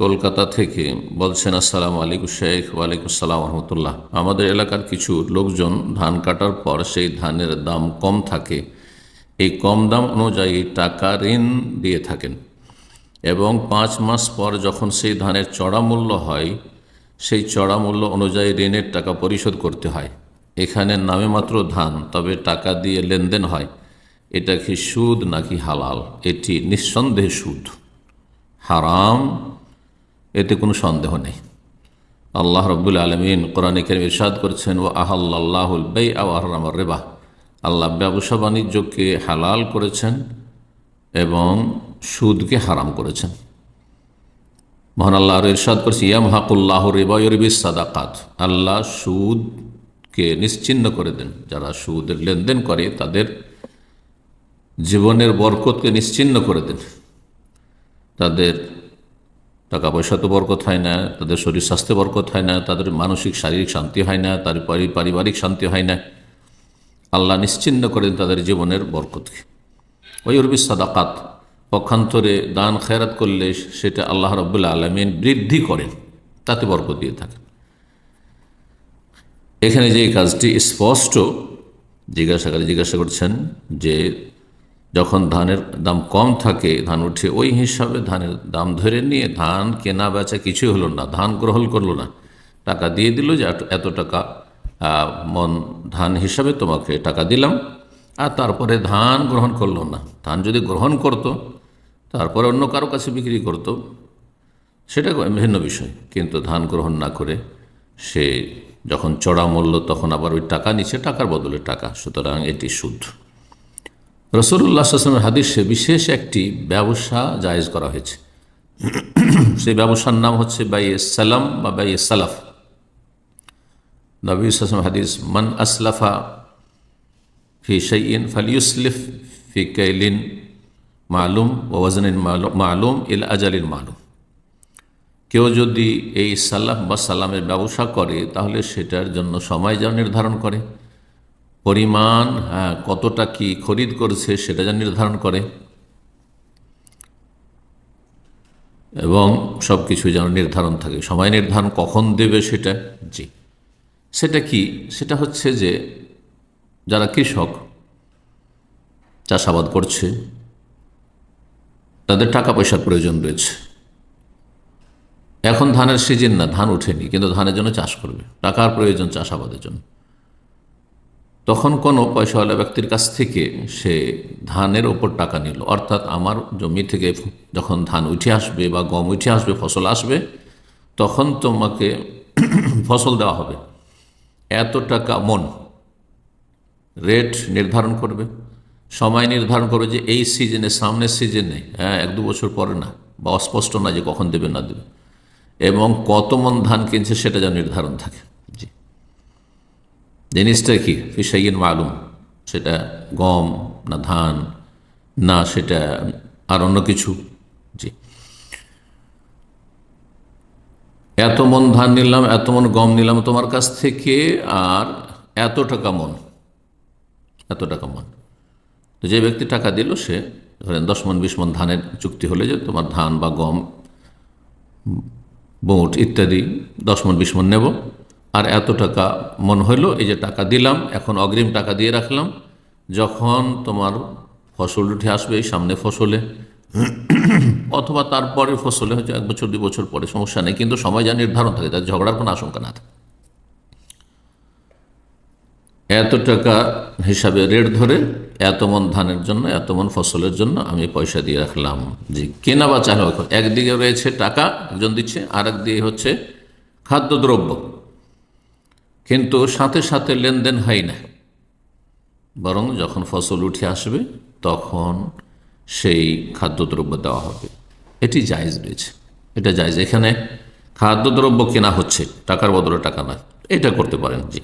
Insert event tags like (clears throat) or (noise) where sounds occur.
কলকাতা থেকে বলছেন, আসসালাম আলাইকুম শেখ, ওয়ালাইকুম আসসালাম রহমতুল্লাহ। আমাদের এলাকার কিছু লোকজন ধান কাটার পর সেই ধানের দাম কম থাকে। এই কম দাম অনুযায়ী টাকা ঋণ দিয়ে থাকেন এবং পাঁচ মাস পর যখন সেই ধানের চড়া মূল্য হয়, সেই চড়া মূল্য অনুযায়ী ঋণের টাকা পরিশোধ করতে হয়। এখানে নামে মাত্র ধান, তবে টাকা দিয়ে লেনদেন হয়। এটা কি সুদ নাকি হালাল? এটি নিঃসন্দেহে সুদ। হারাম এতে কোনো সন্দেহ নেই। আল্লাহ রব্বুল আলমিন কোরআনে কেন ইরশাদ করছেন ও আহাল্লাহুল বেই আহরামার রেবা। আল্লাহ ব্যবসা বাণিজ্যকে হালাল করেছেন এবং সুদকে হারাম করেছেন। মহান আল্লাহ ইরশাদ করছে ইয়াম হাকুল্লাহ রেবাইরবি সাদাকাত। আল্লাহ সুদকে নিশ্চিন্ন করে দেন। যারা সুদের লেনদেন করে, তাদের জীবনের বরকতকে নিশ্চিন্ন করে দেন। তাদের টাকা পয়সা তো বরকত হয় না, তাদের শরীর স্বাস্থ্য বরকত হয় না, তাদের মানসিক, শারীরিক শান্তি হয় না তাদের পারিবারিক শান্তি হয় না। আল্লাহ নিশ্চিন্ন করেন তাদের জীবনের বরকতকে। ওই উর্বি সাদাকাত, পক্ষান্তরে দান খেরাত করলে সেটা আল্লাহ রব্বুল্লা আলমিন বৃদ্ধি করেন, তাতে বরকত দিয়ে থাকেন। এখানে যে কাজটি স্পষ্ট জিজ্ঞাসাকারী জিজ্ঞাসা করছেন যে যখন ধানের দাম কম থাকে, ধান উঠে ওই হিসাবে ধানের দাম ধরে নিয়ে ধান কেনা বেচা কিছুই হলো না, ধান গ্রহণ করল না। টাকা দিয়ে দিল যে এত টাকা মন ধান হিসাবে তোমাকে টাকা দিলাম, আর তারপরে ধান গ্রহণ করল না। ধান যদি গ্রহণ করত, তারপরে অন্য কারও কাছে বিক্রি করত, সেটা ভিন্ন বিষয়। কিন্তু ধান গ্রহণ না করে সে যখন চড়া মূল্য, তখন আবার ওই টাকা নিচ্ছে, টাকার বদলে টাকা। সুতরাং এটি সুদ রসুল্লাহ আসলামের হাদিসে বিশেষ একটি ব্যবসা জায়েজ করা হয়েছে। (clears throat) সেই ব্যবসার নাম হচ্ছে বাইয়ে সালাম বা বাইয়ে সালাফ। নবী আসলাম হাদিস, মান আসলাফা ফি শাইন ফালিউসলিফ ফি কাইলিন মালুম ওয়াজনিন মালুম ইল আজালিন মালুম। কেউ যদি এই সালাফ বা সালামের ব্যবসা করে, তাহলে সেটার জন্য সময় যা নির্ধারণ করে। পরিমাণ হ্যাঁ কতটা কি খরিদ করছে সেটা যা নির্ধারণ করে। এবং সব কিছু যেন নির্ধারণ থাকে। সময় নির্ধারণ কখন দেবে সেটা? জি। সেটা কি? সেটা হচ্ছে যে, যারা কৃষক, চাষাবাদ করছে, তাদের টাকা পয়সার প্রয়োজন রয়েছে। এখন ধানের সিজন না, ধান ওঠেনি, কিন্তু ধানের জন্য চাষ করবে। টাকার প্রয়োজন চাষাবাদের জন্য। তখন কোনো পয়সাওয়ালা ব্যক্তির কাছ থেকে সে ধানের ওপর টাকা নিল। অর্থাৎ আমার জমি থেকে যখন ধান উঠে আসবে বা গম উঠে আসবে, ফসল আসবে, তখন তোমাকে ফসল দেওয়া হবে। এত টাকা মন রেট নির্ধারণ করবে, সময় নির্ধারণ করবে যে এই সিজনে, সামনের সিজনে হ্যাঁ এক দু বছর পরে না, বা অস্পষ্ট না যে কখন দেবে না দেবে। এবং কত মন ধান কিনছে সেটা যেন নির্ধারণ থাকে। জিনিসটা কি? ফিসাইন মালুম। সেটা গম না ধান? না, সেটা আর অন্য কিছু? জি। এত মন ধান নিলাম, এত মন গম নিলাম তোমার কাছ থেকে, আর এত টাকা মন। এত টাকা মন। তো যে ব্যক্তি টাকা দিল, সে ধরেন দশ মন, বিশ মন ধানের চুক্তি হলে যে তোমার ধান বা গম বুট ইত্যাদি দশ মন, বিশ মন নেব। আর এত টাকা মন হইল, এই যে টাকা দিলাম, এখন অগ্রিম টাকা দিয়ে রাখলাম। যখন তোমার ফসল উঠে আসবে এই সামনে ফসলে, অথবা তারপরে ফসলে হয়তো এক বছর, দুই বছর পরে সমস্যা নেই, কিন্তু সময় যা নির্ধারণ থাকে, তার ঝগড়ার কোনো আশঙ্কা না থাকে। এত টাকা হিসাবে রেট ধরে এত মন ধানের জন্য, এত মন ফসলের জন্য আমি পয়সা দিয়ে রাখলাম। যে কেনা বা চাহে একদিকে রয়েছে টাকা, একজন দিচ্ছে আর একদিকে হচ্ছে খাদ্যদ্রব্য। কিন্তু সাথে সাথে লেনদেন হয় না। বরং যখন ফসল উঠে আসবে, তখন সেই খাদ্যদ্রব্য দেওয়া হবে। এটি জায়জ রয়েছে। এটা জায়জ। এখানে খাদ্যদ্রব্য কেনা হচ্ছে, টাকার বদলে টাকা নয়। এটা করতে পারেন জি।